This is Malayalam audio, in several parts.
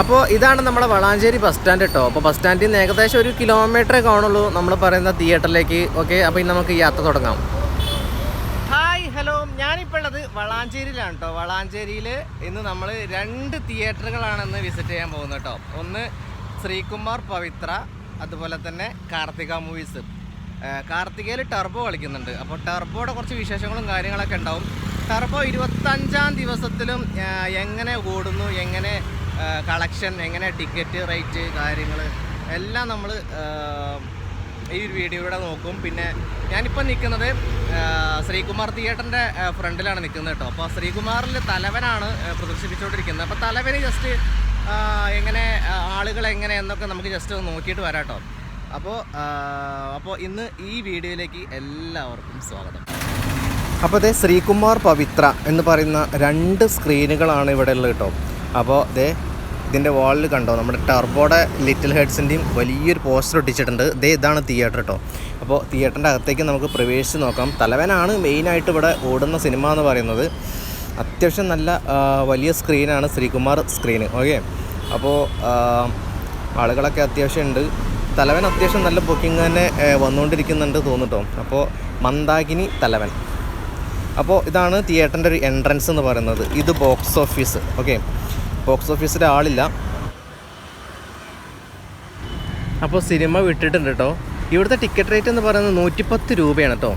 അപ്പോൾ ഇതാണ് നമ്മുടെ വളാഞ്ചേരി ബസ് സ്റ്റാൻഡ് കേട്ടോ അപ്പോൾ ബസ് സ്റ്റാൻഡിൽ നിന്ന് ഏകദേശം ഒരു കിലോമീറ്ററേ കാണുള്ളൂ നമ്മൾ പറയുന്ന തിയേറ്ററിലേക്ക് ഓക്കെ അപ്പോൾ ഇനി നമുക്ക് യാത്ര തുടങ്ങാം. ഹായ് ഹലോ ഞാനിപ്പോൾ ഉള്ളത് വളാഞ്ചേരിയിലാണ് കേട്ടോ വളാഞ്ചേരിയിൽ ഇന്ന് നമ്മൾ രണ്ട് തിയേറ്ററുകളാണെന്ന് വിസിറ്റ് ചെയ്യാൻ പോകുന്നത് കേട്ടോ ഒന്ന് ശ്രീകുമാർ പവിത്ര അതുപോലെ തന്നെ കാർത്തിക മൂവീസ് കാർത്തികയിൽ ടർബോ കളിക്കുന്നുണ്ട്. അപ്പോൾ ടർബോയുടെ കുറച്ച് വിശേഷങ്ങളും കാര്യങ്ങളൊക്കെ ഉണ്ടാവും. ടർബോ ഇരുപത്തഞ്ചാം ദിവസത്തിലും എങ്ങനെ ഓടുന്നു എങ്ങനെ കളക്ഷൻ എങ്ങനെ ടിക്കറ്റ് റേറ്റ് കാര്യങ്ങൾ എല്ലാം നമ്മൾ ഈ ഒരു വീഡിയോയുടെ നോക്കും. പിന്നെ ഞാനിപ്പോൾ നിൽക്കുന്നത് ശ്രീകുമാർ തിയേറ്ററിന്റെ ഫ്രണ്ടിലാണ് നിൽക്കുന്നത് കേട്ടോ. അപ്പോൾ ശ്രീകുമാറിൽ തലവനാണ് പ്രദർശിപ്പിച്ചുകൊണ്ടിരിക്കുന്നത്. അപ്പോൾ തലവന് ജസ്റ്റ് എങ്ങനെ ആളുകൾ എങ്ങനെ എന്നൊക്കെ നമുക്ക് ജസ്റ്റ് ഒന്ന് നോക്കിയിട്ട് വരാം കേട്ടോ. അപ്പോൾ അപ്പോൾ ഇന്ന് ഈ വീഡിയോയിലേക്ക് എല്ലാവർക്കും സ്വാഗതം. അപ്പോൾ അതെ ശ്രീകുമാർ പവിത്ര എന്ന് പറയുന്ന രണ്ട് സ്ക്രീനുകളാണ് ഇവിടെ ഉള്ളത് കേട്ടോ. അപ്പോൾ ദേ ഇതിന്റെ വാളിൽ കണ്ടോ നമ്മുടെ ടർബോടെ ലിറ്റിൽ ഹെഡ്സിന്റെയും വലിയൊരു പോസ്റ്റർ ഒട്ടിച്ചിട്ടുണ്ട്. ദേ ഇതാണ് തിയേറ്റർ കേട്ടോ. അപ്പോൾ തിയേറ്ററിന്റെ അകത്തേക്ക് നമുക്ക് പ്രവേശിച്ച് നോക്കാം. തലവനാണ് മെയിനായിട്ട് ഇവിടെ ഓടുന്ന സിനിമ എന്ന് പറയുന്നത്. അത്യാവശ്യം നല്ല വലിയ സ്ക്രീനാണ് ശ്രീകുമാർ സ്ക്രീന്. ഓക്കെ? അപ്പോൾ ആളുകളൊക്കെ അത്യാവശ്യം ഉണ്ട്. തലവൻ അത്യാവശ്യം നല്ല ബുക്കിംഗ് തന്നെ വന്നുകൊണ്ടിരിക്കുന്നുണ്ട് തോന്നുട്ടോ അപ്പോൾ മന്ദാകിനി തലവൻ. അപ്പോൾ ഇതാണ് തിയേറ്ററിന്റെ ഒരു എൻട്രൻസ് എന്ന് പറയുന്നത്. ഇത് ബോക്സ് ഓഫീസ്. ഓക്കെ? ബോക്സ് ഓഫീസിൽ ആളില്ല. അപ്പോൾ സിനിമ വിട്ടിട്ടുണ്ട് കേട്ടോ ഇവിടുത്തെ ടിക്കറ്റ് റേറ്റ് എന്ന് പറയുന്നത് നൂറ്റിപ്പത്ത് രൂപയാണ് കേട്ടോ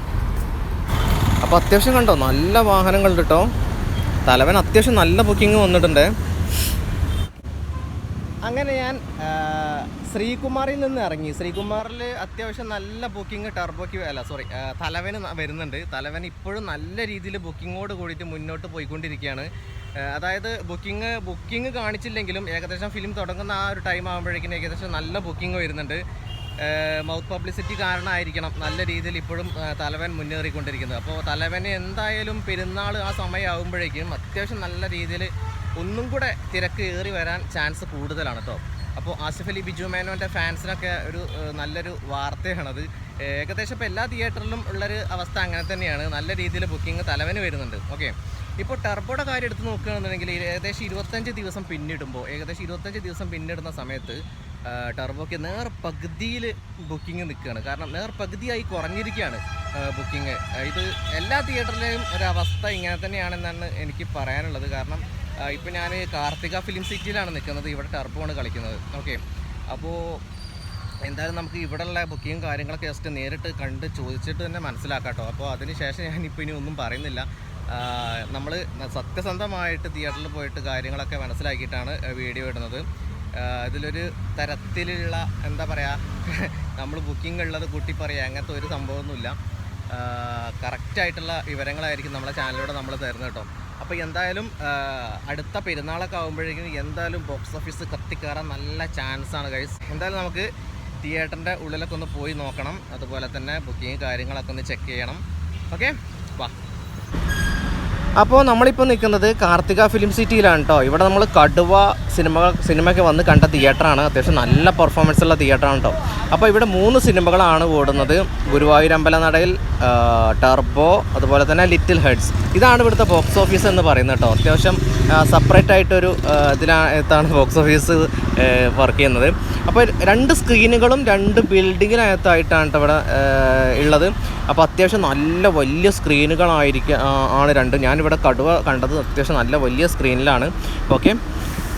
അപ്പോൾ അത്യാവശ്യം കണ്ടോ? നല്ല വാഹനങ്ങളുണ്ട് കേട്ടോ തലവൻ അത്യാവശ്യം നല്ല ബുക്കിംഗ് വന്നിട്ടുണ്ട്. അങ്ങനെ ഞാൻ ശ്രീകുമാറിൽ നിന്ന് ഇറങ്ങി. ശ്രീകുമാറിൽ അത്യാവശ്യം നല്ല ബുക്കിംഗ് ടർബോയ്ക്ക് അല്ല സോറി തലവന് വരുന്നുണ്ട്. തലവൻ ഇപ്പോഴും നല്ല രീതിയിൽ ബുക്കിങ്ങോട് കൂടിയിട്ട് മുന്നോട്ട് പോയിക്കൊണ്ടിരിക്കുകയാണ്. അതായത് ബുക്കിംഗ് ബുക്കിംഗ് കാണിച്ചില്ലെങ്കിലും ഏകദേശം ഫിലിം തുടങ്ങുന്ന ആ ഒരു ടൈം ആകുമ്പോഴേക്കും ഏകദേശം നല്ല ബുക്കിംഗ് വരുന്നുണ്ട്. മൗത്ത് പബ്ലിസിറ്റി കാരണമായിരിക്കണം നല്ല രീതിയിൽ ഇപ്പോഴും തലവൻ മുന്നേറിക്കൊണ്ടിരിക്കുന്നത്. അപ്പോൾ തലവന് എന്തായാലും പെരുന്നാൾ ആ സമയമാകുമ്പോഴേക്കും അത്യാവശ്യം നല്ല രീതിയിൽ ഒന്നും കൂടെ തിരക്ക് ഏറി വരാൻ ചാൻസ് കൂടുതലാണ് കേട്ടോ അപ്പോൾ ആസിഫ് അലി ബിജു മേനോന്റെ ഫാൻസിനൊക്കെ ഒരു നല്ലൊരു വാർത്തയാണത്. ഏകദേശം ഇപ്പോൾ എല്ലാ തിയേറ്ററിലും ഉള്ളൊരു അവസ്ഥ അങ്ങനെ തന്നെയാണ്. നല്ല രീതിയിൽ ബുക്കിംഗ് തലവന് വരുന്നുണ്ട്. ഓക്കെ. ഇപ്പോൾ ടർബോയുടെ കാര്യം എടുത്ത് നോക്കുകയാണെന്നുണ്ടെങ്കിൽ ഏകദേശം ഇരുപത്തഞ്ച് ദിവസം പിന്നിടുമ്പോൾ ഏകദേശം ഇരുപത്തഞ്ച് ദിവസം പിന്നിടുന്ന സമയത്ത് ടർബോയ്ക്ക് നേർ പകുതിയിൽ ബുക്കിംഗ് നിൽക്കുകയാണ്. കാരണം നേർ പകുതിയായി കുറഞ്ഞിരിക്കുകയാണ് ബുക്കിംഗ്. ഇത് എല്ലാ തിയേറ്ററിലെയും ഒരവസ്ഥ ഇങ്ങനെ തന്നെയാണെന്നാണ് എനിക്ക് പറയാനുള്ളത്. കാരണം ഇപ്പം ഞാൻ കാർത്തിക ഫിലിം സിറ്റിയിലാണ് നിൽക്കുന്നത് ഇവിടെ ടർപ്പുമാണ് കളിക്കുന്നത്. ഓക്കെ അപ്പോൾ എന്തായാലും നമുക്ക് ഇവിടെയുള്ള ബുക്കിങ്ങും കാര്യങ്ങളൊക്കെ ജസ്റ്റ് നേരിട്ട് കണ്ട് ചോദിച്ചിട്ട് തന്നെ മനസ്സിലാക്കാം കേട്ടോ. അപ്പോൾ അതിന് ശേഷം ഞാനിപ്പോൾ ഇനി ഒന്നും പറയുന്നില്ല. നമ്മൾ സത്യസന്ധമായിട്ട് തിയേറ്ററിൽ പോയിട്ട് കാര്യങ്ങളൊക്കെ മനസ്സിലാക്കിയിട്ടാണ് വീഡിയോ ഇടുന്നത്. ഇതിലൊരു തരത്തിലുള്ള എന്താ പറയുക നമ്മൾ ബുക്കിംഗ് ഉള്ളത് കൂട്ടി പറയുക അങ്ങനത്തെ ഒരു സംഭവമൊന്നുമില്ല. കറക്റ്റായിട്ടുള്ള വിവരങ്ങളായിരിക്കും നമ്മളെ ചാനലിലൂടെ നമ്മൾ തരുന്നത് കേട്ടോ. അപ്പോൾ എന്തായാലും അടുത്ത പെരുന്നാളൊക്കെ ആകുമ്പോഴേക്കും എന്തായാലും ബോക്സ് ഓഫീസ് കത്തിക്കയറാൻ നല്ല ചാൻസ് ആണ് ഗൈസ് എന്തായാലും നമുക്ക് തിയേറ്ററിന്റെ ഉള്ളിലൊക്കെ ഒന്ന് പോയി നോക്കണം. അതുപോലെ തന്നെ ബുക്കിംഗ് കാര്യങ്ങളൊക്കെ ഒന്ന് ചെക്ക് ചെയ്യണം. ഓക്കെ വാ. അപ്പോൾ നമ്മളിപ്പോൾ നിൽക്കുന്നത് കാർത്തിക ഫിലിം സിറ്റിയിലാണ് കേട്ടോ ഇവിടെ നമ്മൾ കടുവ സിനിമ സിനിമയ്ക്ക് വന്ന് കണ്ട തിയേറ്ററാണ്. അത്യാവശ്യം നല്ല പെർഫോമൻസ് ഉള്ള തിയേറ്ററാണ് കേട്ടോ അപ്പോൾ ഇവിടെ മൂന്ന് സിനിമകളാണ് ഓടുന്നത്. ഗുരുവായൂർ നടയിൽ ആ, ടർബോ അതുപോലെ തന്നെ ലിറ്റിൽ ഹെഡ്സ്. ഇതാണ് ഇവിടുത്തെ ബോക്സ് ഓഫീസ് എന്ന് പറയുന്നത് കേട്ടോ അത്യാവശ്യം സെപ്പറേറ്റ് ആയിട്ടൊരു ഇതിനകത്താണ് ബോക്സ് ഓഫീസ് വർക്ക് ചെയ്യുന്നത്. അപ്പോൾ രണ്ട് സ്ക്രീനുകളും രണ്ട് ബിൽഡിങ്ങിനകത്തായിട്ടാണ് കേട്ടോ ഇവിടെ ഉള്ളത്. അപ്പോൾ അത്യാവശ്യം നല്ല വലിയ സ്ക്രീനുകളായിരിക്കും ആണ് രണ്ട്. ഞാനിവിടെ കടുവ കണ്ടത് അത്യാവശ്യം നല്ല വലിയ സ്ക്രീനിലാണ് ഓക്കെ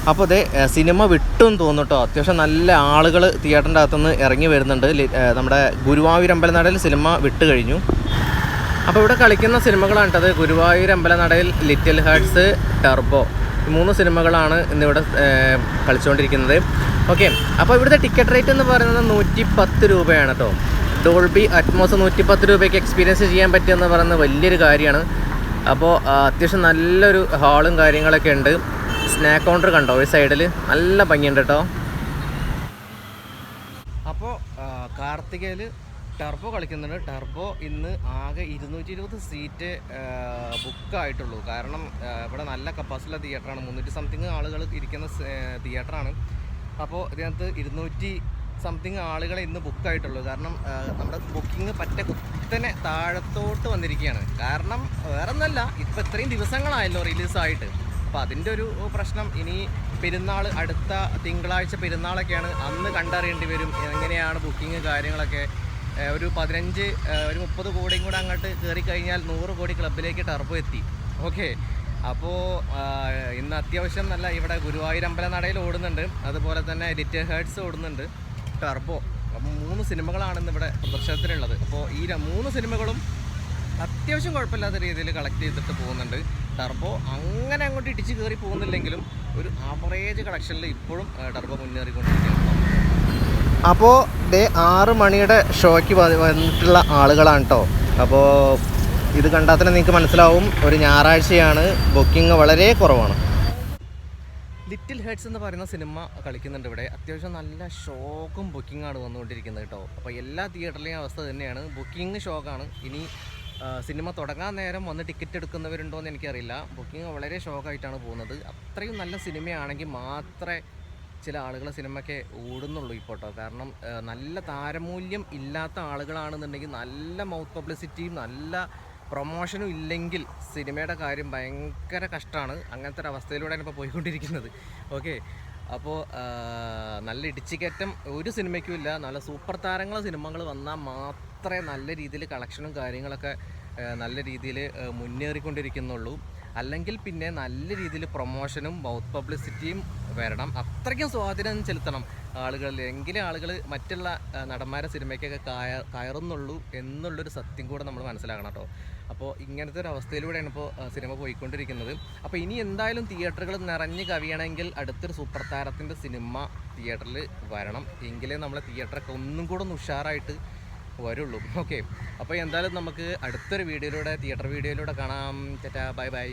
അപ്പോൾ ഇതേ സിനിമ വിട്ടും തോന്നുട്ടോ അത്യാവശ്യം നല്ല ആളുകൾ തിയേറ്ററിന്റെ അകത്തുനിന്ന് ഇറങ്ങി വരുന്നുണ്ട്. നമ്മുടെ ഗുരുവായൂർ അമ്പലനടയിൽ സിനിമ വിട്ട് കഴിഞ്ഞു. അപ്പോൾ ഇവിടെ കളിക്കുന്ന സിനിമകളാണ് കേട്ടത് ഗുരുവായൂർ അമ്പലനടയിൽ ലിറ്റിൽ ഹാർട്സ് ടർബോ മൂന്ന് സിനിമകളാണ് ഇന്നിവിടെ കളിച്ചുകൊണ്ടിരിക്കുന്നത് ഓക്കെ അപ്പോൾ ഇവിടുത്തെ ടിക്കറ്റ് റേറ്റ് എന്ന് പറയുന്നത് നൂറ്റി പത്ത് രൂപയാണ് കേട്ടോ ഡോൾബി അറ്റ്മോസ് നൂറ്റി പത്ത് രൂപയ്ക്ക് എക്സ്പീരിയൻസ് ചെയ്യാൻ പറ്റുമെന്ന് പറയുന്നത് വലിയൊരു കാര്യമാണ്. അപ്പോൾ അത്യാവശ്യം നല്ലൊരു ഹാളും കാര്യങ്ങളൊക്കെ ഉണ്ട്. സ്നാക്ക് കൗണ്ടർ കണ്ടോ? ഒരു സൈഡിൽ നല്ല ഭംഗിയുണ്ട് കേട്ടോ. അപ്പോൾ കാർത്തികയിൽ ടർബോ കളിക്കുന്നുണ്ട്. ടർബോ ഇന്ന് ആകെ ഇരുന്നൂറ്റി ഇരുപത് സീറ്റ് ബുക്കായിട്ടുള്ളൂ. കാരണം ആ, ഇവിടെ നല്ല കപ്പാസിറ്റിയുള്ള തിയേറ്ററാണ് മുന്നൂറ്റി സംതിങ് ആളുകൾ ഇരിക്കുന്ന തിയേറ്ററാണ് അപ്പോൾ ഇതിനകത്ത് ഇരുന്നൂറ്റി സംതിങ് ആളുകളെ ഇന്ന് ബുക്കായിട്ടുള്ളൂ കാരണം നമ്മുടെ ബുക്കിംഗ് പറ്റ കുത്തനെ താഴത്തോട്ട് വന്നിരിക്കുകയാണ്. കാരണം വേറെ ഒന്നല്ല ഇപ്പം ഇത്രയും ദിവസങ്ങളായല്ലോ റിലീസായിട്ട് അപ്പോൾ അതിന്റെ ഒരു പ്രശ്നം. ഇനി പെരുന്നാൾ അടുത്ത തിങ്കളാഴ്ച പെരുന്നാളൊക്കെയാണ് അന്ന് കണ്ടറിയേണ്ടി വരും. എങ്ങനെയാണ് ബുക്കിംഗ് കാര്യങ്ങളൊക്കെ. ഒരു പതിനഞ്ച് ഒരു മുപ്പത് കോടിയും കൂടെ അങ്ങോട്ട് കയറി കഴിഞ്ഞാൽ നൂറ് കോടി ക്ലബിലേക്ക് ടർബോ എത്തി. ഓക്കെ. അപ്പോൾ ഇന്ന് അത്യാവശ്യം നല്ല ഇവിടെ ഗുരുവായൂർ അമ്പലനടയിൽ ഓടുന്നുണ്ട്. അതുപോലെ തന്നെ എഡിറ്റ് ഹേർട്സ് ഓടുന്നുണ്ട്. ടർബോ അപ്പം മൂന്ന് സിനിമകളാണ് ഇന്ന് ഇവിടെ പ്രദർശനത്തിനുള്ളത്. അപ്പോൾ ഈ മൂന്ന് സിനിമകളും അത്യാവശ്യം കുഴപ്പമില്ലാത്ത രീതിയിൽ കളക്ട് ചെയ്തിട്ട് പോകുന്നുണ്ട്. ടർബോ അങ്ങനെ അങ്ങോട്ട് ഇടിച്ച് കയറി പോകുന്നില്ലെങ്കിലും ഒരു ആവറേജ് കളക്ഷനിൽ ഇപ്പോഴും ടർബോ മുന്നേറിക്കൊണ്ടിരിക്കുകയാണ്. അപ്പോൾ ഡേ ആറ് മണിയുടെ ഷോയ്ക്ക് വന്നിട്ടുള്ള ആളുകളാണ് കേട്ടോ അപ്പോൾ ഇത് കണ്ടാൽ തന്നെ നിങ്ങൾക്ക് മനസ്സിലാവും. ഒരു ഞായറാഴ്ചയാണ്. ബുക്കിംഗ് വളരെ കുറവാണ്. ലിറ്റിൽ ഹെഡ്സ് എന്ന് പറയുന്ന സിനിമ കളിക്കുന്നുണ്ട് ഇവിടെ. അത്യാവശ്യം നല്ല ഷോക്കും ബുക്കിംഗ് ആണ് വന്നുകൊണ്ടിരിക്കുന്നത് കേട്ടോ. അപ്പോൾ എല്ലാ തിയേറ്ററിലെയും അവസ്ഥ തന്നെയാണ്. ബുക്കിംഗ് ഷോക്കാണ് ഇനി സിനിമ തുടങ്ങാൻ നേരം വന്ന് ടിക്കറ്റ് എടുക്കുന്നവരുണ്ടോ എന്ന് എനിക്കറിയില്ല. ബുക്കിംഗ് വളരെ ഷോക്കായിട്ടാണ് പോകുന്നത്. അത്രയും നല്ല സിനിമയാണെങ്കിൽ മാത്രമേ ചില ആളുകൾ സിനിമയ്ക്ക് ഓടുന്നുള്ളൂ ഇപ്പോൾ കേട്ടോ കാരണം നല്ല താരമൂല്യം ഇല്ലാത്ത ആളുകളാണെന്നുണ്ടെങ്കിൽ നല്ല മൗത്ത് പബ്ലിസിറ്റിയും നല്ല പ്രൊമോഷനും ഇല്ലെങ്കിൽ സിനിമയുടെ കാര്യം ഭയങ്കര കഷ്ടമാണ്. അങ്ങനത്തെ ഒരു അവസ്ഥയിലൂടെയാണ് ഇപ്പോൾ പോയിക്കൊണ്ടിരിക്കുന്നത്. ഓക്കെ. അപ്പോൾ നല്ല ഇടിച്ചുകയറ്റം ഒരു സിനിമയ്ക്കും ഇല്ല. നല്ല സൂപ്പർ താരങ്ങൾ സിനിമകൾ വന്നാൽ മാത്രമേ നല്ല രീതിയിൽ കളക്ഷനും കാര്യങ്ങളൊക്കെ നല്ല രീതിയിൽ മുന്നേറിക്കൊണ്ടിരിക്കുന്നുള്ളൂ. അല്ലെങ്കിൽ പിന്നെ നല്ല രീതിയിൽ പ്രൊമോഷനും മൗത്ത് പബ്ലിസിറ്റിയും വരണം. അത്രയ്ക്കും സ്വാധീനം ചെലുത്തണം ആളുകളിൽ. എങ്കിലേ ആളുകൾ മറ്റുള്ള നടന്മാരെ സിനിമയ്ക്കൊക്കെ കയ കയറുന്നുള്ളൂ എന്നുള്ളൊരു സത്യം കൂടെ നമ്മൾ മനസ്സിലാക്കണം കേട്ടോ. അപ്പോൾ ഇങ്ങനത്തെ ഒരു അവസ്ഥയിലൂടെയാണ് ഇപ്പോൾ സിനിമ പോയിക്കൊണ്ടിരിക്കുന്നത്. അപ്പോൾ ഇനി എന്തായാലും തിയേറ്ററുകൾ നിറഞ്ഞ് കവിയണമെങ്കിൽ അടുത്തൊരു സൂപ്പർ താരത്തിന്റെ സിനിമ തിയേറ്ററിൽ വരണം. എങ്കിലേ നമ്മളെ തിയേറ്ററൊക്കെ ഒന്നും കൂടെ ഒന്ന് ഉഷാറായിട്ട് വരുള്ളൂ. ഓക്കെ. അപ്പോൾ എന്തായാലും നമുക്ക് അടുത്തൊരു വീഡിയോയിലൂടെ തിയേറ്റർ വീഡിയോയിലൂടെ കാണാം. ചേട്ടാ ബൈ ബൈ.